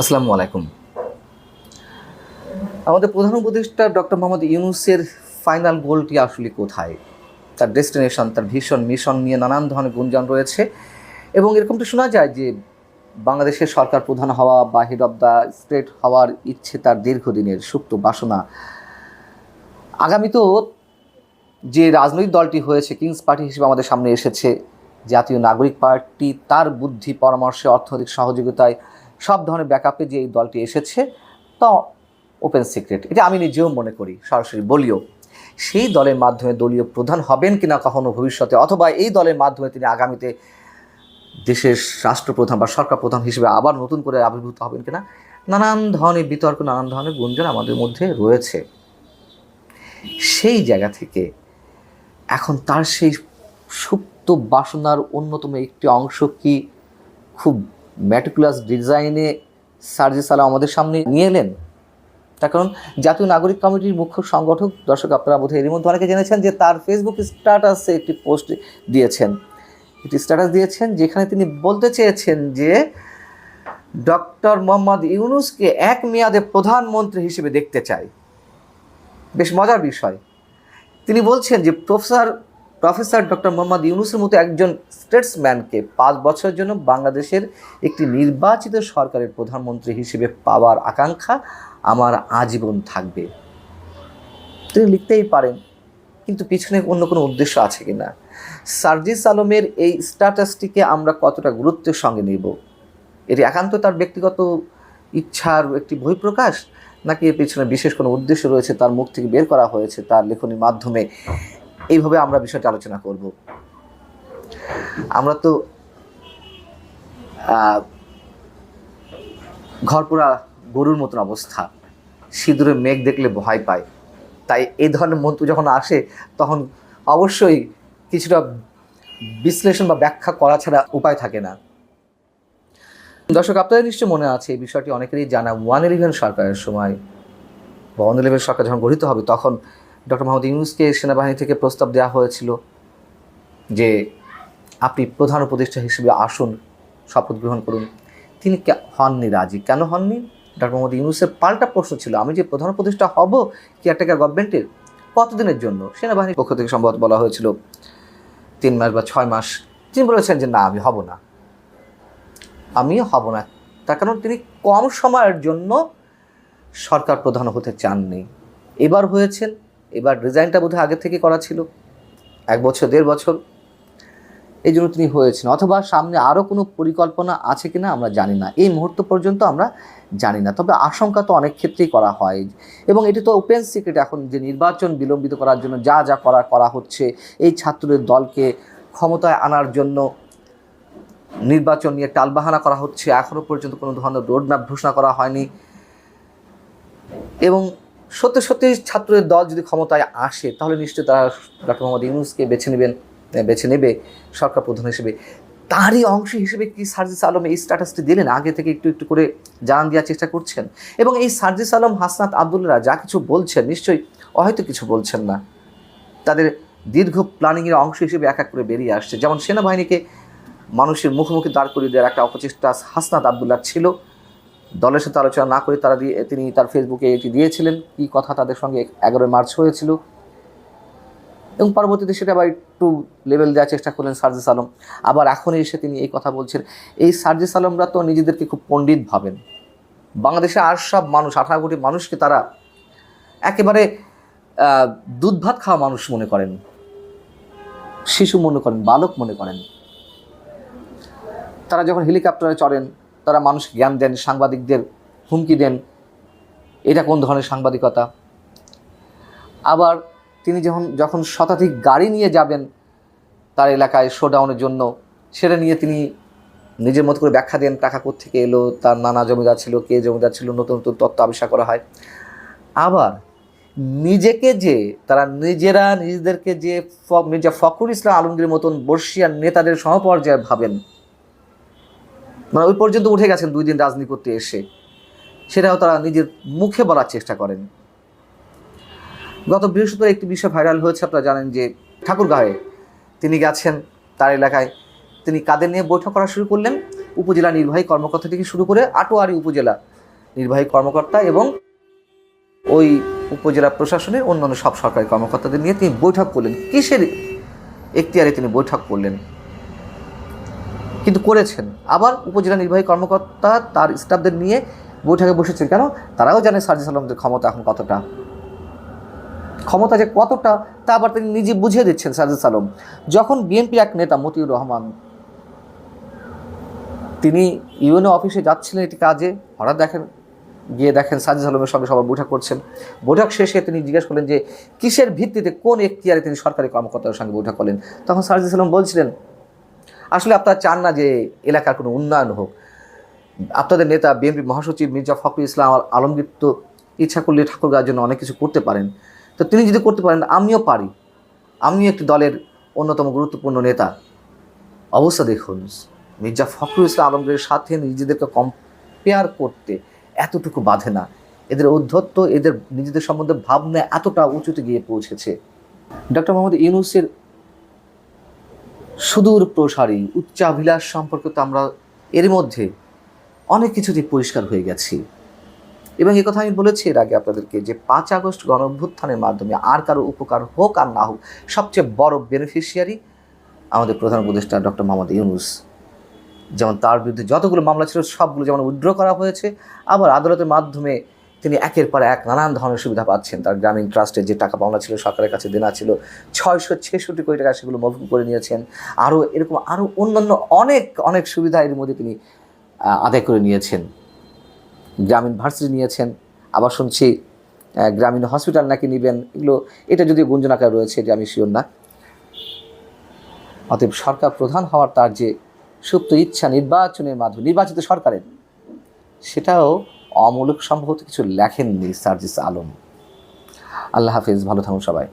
আসসালামু আলাইকুম। আমাদের প্রধান উপদেষ্টা ডক্টর মোহাম্মদ ইউনুসের ফাইনাল গোলটি আসলে কোথায়? তার ডেস্টিনেশন, তার ভীষণ মিশন নিয়ে নানান ধরনের গুঞ্জন রয়েছে এবং এরকমটা শোনা যায় যে বাংলাদেশের সরকার প্রধান হওয়া বা হেড অফ দ্য স্টেট হওয়ার ইচ্ছে তার দীর্ঘদিনের সুপ্ত বাসনা। আগামীতেও যে রাজনৈতিক দলটি হয়েছে কিংস পার্টি হিসেবে আমাদের সামনে এসেছে। জাতীয় নাগরিক পার্টি তার বুদ্ধি, পরামর্শে, অর্থনৈতিক সহযোগিতায় সব ধরনের ব্যাকআপে যে এই দলটি এসেছে, তা ওপেন সিক্রেট এটা আমি নিজেও মনে করি, সরাসরি বলিও। সেই দলের মাধ্যমে দলীয় প্রধান হবেন কিনা কখনো ভবিষ্যতে, অথবা এই দলের মাধ্যমে তিনি আগামীতে দেশের রাষ্ট্রপ্রধান বা সরকার প্রধান হিসেবে আবার নতুন করে আবির্ভূত হবেন কিনা, নানান ধরনের বিতর্ক, নানান ধরনের গুঞ্জন আমাদের মধ্যে রয়েছে। সেই জায়গা থেকে এখন তার সেই সুপ্ত বাসনার অন্যতম একটি অংশ কি খুব ম্যাটিকুলাস ডিজাইনে সার্জিস আলম আমাদের সামনে নিয়ে এলেন। তার কারণ জাতীয় নাগরিক কমিটির মুখ্য সংগঠক, দর্শক আপনারা বোধহয় এর মধ্যে অনেকে জেনেছেন যে তার ফেসবুক স্ট্যাটাসে একটি পোস্ট দিয়েছেন। একটি স্ট্যাটাস দিয়েছেন যেখানে তিনি বলতে চেয়েছেন যে ডক্টর মোহাম্মদ ইউনুসকে এক মেয়াদে প্রধানমন্ত্রী হিসেবে দেখতে চাই। বেশ মজার বিষয়। তিনি বলছেন যে প্রফেসর প্রফেসর ডক্টর মোহাম্মদ ইউনুসের মতো একজন স্টেটসম্যানকে পাঁচ বছরের জন্য বাংলাদেশের একটি নির্বাচিত সরকারের প্রধানমন্ত্রী হিসেবে পাওয়ার আকাঙ্ক্ষা আমার আজীবন থাকবে। তিনি লিখতেই পারেন, কিন্তু পিছনে অন্য কোনো উদ্দেশ্য আছে কি না সার্জিস আলমের এই স্ট্যাটাসটিকে আমরা কতটা গুরুত্বের সঙ্গে নেব? এটি একান্ত তার ব্যক্তিগত ইচ্ছার একটি বহিঃপ্রকাশ? নাকি এর পিছনে বিশেষ কোনো উদ্দেশ্য রয়েছে, তার মুখ থেকে বের করা হয়েছে, তার লেখনীর মাধ্যমে? এইভাবে আমরা বিষয়টা আলোচনা করব। আমরা তো ঘরপোড়া গরুর মতন অবস্থা। সিঁদুরে মেঘ দেখলে ভয় পায়। তাই এই ধরনের মন্ত্র যখন আসে, তখন অবশ্যই কিছুটা বিশ্লেষণ বা ব্যাখ্যা করা ছাড়া উপায় থাকে না। দর্শক, আপনাদের নিশ্চয়ই মনে আছে, এই বিষয়টি অনেকেরই জানা। ওয়ান ইলেভেন সরকারের সময় বা ওয়ান ইলেভেন সরকার যখন গঠিত হবে, তখন ডক্টর মোহাম্মদ ইউনুসকে সেনাবাহিনী থেকে প্রস্তাব দেওয়া হয়েছিল যে আপনি প্রধান উপদেষ্টা হিসেবে আসুন, শপথ গ্রহণ করুন। তিনি কে- হননি, রাজি। কেন হননি? ডক্টর মোহাম্মদ ইউনুসের পাল্টা প্রশ্ন ছিল, আমি যে প্রধান উপদেষ্টা হব কেয়ারটেকার গভর্নমেন্টের কতদিনের জন্য? সেনাবাহিনীর পক্ষ থেকে সম্ভবত বলা হয়েছিল তিন মাস বা ছয় মাস। তিনি বলেছেন যে, না, আমি হব না। আমি হব না। তার কারণ তিনি কম সময়ের জন্য সরকার প্রধান হতে চাননি। এবার হয়েছেন এবার রিজাইনটা বোধহয় আগে থেকে করা ছিল। এক বছর, দেড় বছর। এই জন্য তিনি হয়েছেন। অথবা সামনে আরও কোনো পরিকল্পনা আছে কি না আমরা জানি না। এই মুহূর্ত পর্যন্ত আমরা জানি না। তবে আশঙ্কা তো অনেক ক্ষেত্রেই করা হয়। এবং এটি তো ওপেন সিক্রেট এখন যে নির্বাচন বিলম্বিত করার জন্য যা যা করা করা হচ্ছে, এই ছাত্রদের দলকে ক্ষমতায় আনার জন্য নির্বাচন নিয়ে টালবাহানা করা হচ্ছে। এখনও পর্যন্ত কোনো ধরনের রোড ম্যাপ ঘোষণা করা হয়নি। এবং সত্যি সত্যি ছাত্রদের দল যদি ক্ষমতায় আসে, তাহলে নিশ্চয়ই তারা ডক্টর মোহাম্মদ ইউনুসকে বেছে নেবেন বেছে নেবে সরকার প্রধান হিসেবে। তারই অংশ হিসেবে কি সার্জিস আলম এই স্ট্যাটাসটি দিলেন? আগে থেকে একটু একটু করে জানান দেওয়ার চেষ্টা করছেন। এবং এই সার্জিস আলম, হাসনাত আবদুল্লাহ যা কিছু বলছেন, নিশ্চয়ই হয়তো কিছু বলছেন না। তাদের দীর্ঘ প্ল্যানিংয়ের অংশ হিসেবে এক এক করে বেরিয়ে আসছে। যেমন সেনাবাহিনীকে মানুষের মুখোমুখি দাঁড় করিয়ে দেওয়ার একটা অপচেষ্টা হাসনাত আবদুল্লাহ ছিল। দলের সাথে আলোচনা না করে তারা দিয়ে তিনি তার ফেসবুকে এটি দিয়েছিলেন, কি কথা তাদের সঙ্গে এগারোই মার্চ হয়েছিল। এবং পরবর্তীতে সেটা আবার একটু লেভেল দেওয়ার চেষ্টা করলেন সার্জিস আলম। আবার এখন এসে তিনি এই কথা বলছেন, এই সার্জিস আলমরা তো নিজেদেরকে খুব পণ্ডিত ভাবেন। বাংলাদেশে আর সব মানুষ, আঠারো কোটি মানুষকে তারা একেবারে দুধ ভাত খাওয়া মানুষ মনে করেন। শিশু মনে করেন, বালক মনে করেন। তারা যখন হেলিকপ্টারে চড়েন তারা মানুষ জ্ঞান দেন, সাংবাদিকদের হুমকি দেন। এটা কোন ধরনের সাংবাদিকতা? আবার তিনি যখন যখন শতাধিক গাড়ি নিয়ে যাবেন তার এলাকায় শোডাউনের জন্য, সেটা নিয়ে তিনি নিজের মতো করে ব্যাখ্যা দেন, টাকা থেকে এলো, তার নানা জমিদার ছিল, কে জমিদার ছিল, নতুন নতুন তত্ত্ব আবিষ্কার করা হয়। আবার নিজেকে যে, তারা নিজেরা নিজেদেরকে যে মির্জা ফখরুল ইসলাম আলমগীর মতন বর্ষিয়ার নেতাদের সমপর্যায়ে ভাবেন মানে ওই পর্যন্ত উঠে গেছেন দুই দিন রাজনীতি করতে এসে। সেটাও তারা নিজের মুখে বলার চেষ্টা করেন। গত বৃহস্পতিবার একটি বিষয় ভাইরাল হয়েছে, আপনারা জানেন যে ঠাকুরগাঁয়ে তিনি গেছেন তার এলাকায়। তিনি কাদের নিয়ে বৈঠক করা শুরু করলেন? উপজেলা নির্বাহী কর্মকর্তা থেকে শুরু করে আটোয়ারি উপজেলা নির্বাহী কর্মকর্তা এবং ওই উপজেলা প্রশাসনের অন্যান্য সব সরকারি কর্মকর্তাদের নিয়ে তিনি বৈঠক করলেন। কিসের এখতিয়ারে তিনি বৈঠক করলেন? কিন্তু করেছেন। আবার উপজেলা নির্বাহী কর্মকর্তা তার স্টাফদের নিয়ে বৈঠকে বসেছেন। কেন? তারাও জানে সার্জিস আলমদের ক্ষমতা এখন কতটা। ক্ষমতা যে কতটা, তা আবার তিনি নিজে বুঝিয়ে দিচ্ছেন সার্জিস আলম। যখন বিএনপি এক নেতা মতিউর রহমান তিনি ইউএনও অফিসে যাচ্ছিলেন একটি কাজে, হঠাৎ দেখেন, গিয়ে দেখেন সাজিদ আলমের সঙ্গে সবাই বৈঠক করছেন। বৈঠক শেষে তিনি জিজ্ঞেস করলেন যে, কিসের ভিত্তিতে কোন এখতিয়ারে তিনি সরকারি কর্মকর্তার সঙ্গে বৈঠক করলেন? তখন সাজিদ আলম বলছিলেন আসলে আপনারা চান না যে এলাকার কোনো উন্নয়ন হোক। আপনাদের নেতা, বিএনপি মহাসচিব মির্জা ফখরুল ইসলাম আল- আলমগীর তো ইচ্ছা করলে ঠাকুরগাঁর জন্য অনেক কিছু করতে পারেন। তো তিনি যদি করতে পারেন, আমিও পারি। আমিও একটি দলের অন্যতম গুরুত্বপূর্ণ নেতা। অবস্থা দেখুন, মির্জা ফখরুল ইসলাম আলমগীরের সাথে নিজেদেরকে কম্পেয়ার করতে এতটুকু বাধে না। এদের ঔদ্ধত্য এদের নিজেদের সম্বন্ধে ভাবনা এতটা উঁচুতে গিয়ে পৌঁছেছে। ডক্টর মোহাম্মদ ইউনুসের সুদূর প্রসারী, উচ্চাভিলাষ সম্পর্কে তো আমরা এর মধ্যে অনেক কিছুতেই পরিষ্কার হয়ে গেছি। এবং কথা আমি বলেছি এর আগে আপনাদেরকে যে পাঁচ আগস্ট গণ অভ্যুত্থানের মাধ্যমে আর কারও উপকার হোক আর না হোক, সবচেয়ে বড় বেনিফিশিয়ারি আমাদের প্রধান উপদেষ্টা ডক্টর মোহাম্মদ ইউনুস। যেমন তার বিরুদ্ধে যতগুলো মামলা ছিল, সবগুলো যেমন উইথড্র করা হয়েছে, আবার আদালতের মাধ্যমে তিনি একের পর এক নানান ধরনের সুবিধা পাচ্ছেন। তার গ্রামীণ ট্রাস্টের যে টাকা পাওনা ছিল, সরকারের কাছে দেনা ছিল, ছয়শো ছেষট্টি কোটি টাকা সেগুলো মকুব করে নিয়েছেন। আরও এরকম আরও অন্যান্য অনেক অনেক সুবিধা এর মধ্যে তিনি আদায় করে নিয়েছেন। গ্রামীণ ভার্সিটি নিয়েছেন, আবার শুনছি গ্রামীণ হসপিটাল নাকি নেবেন, এগুলো, এটা যদিও গুঞ্জন আকারে রয়েছে যে আমি শিওর না। অতএব সরকার প্রধান হওয়ার তার যে সুপ্ত ইচ্ছা নির্বাচনের মাধ্যমে, নির্বাচিত সরকারের, সেটাও অমূলক সম্ভবত কিছু লেখেননি সার্জিস আলম। আল্লাহ হাফিজ ভালো থাকুন সবাই।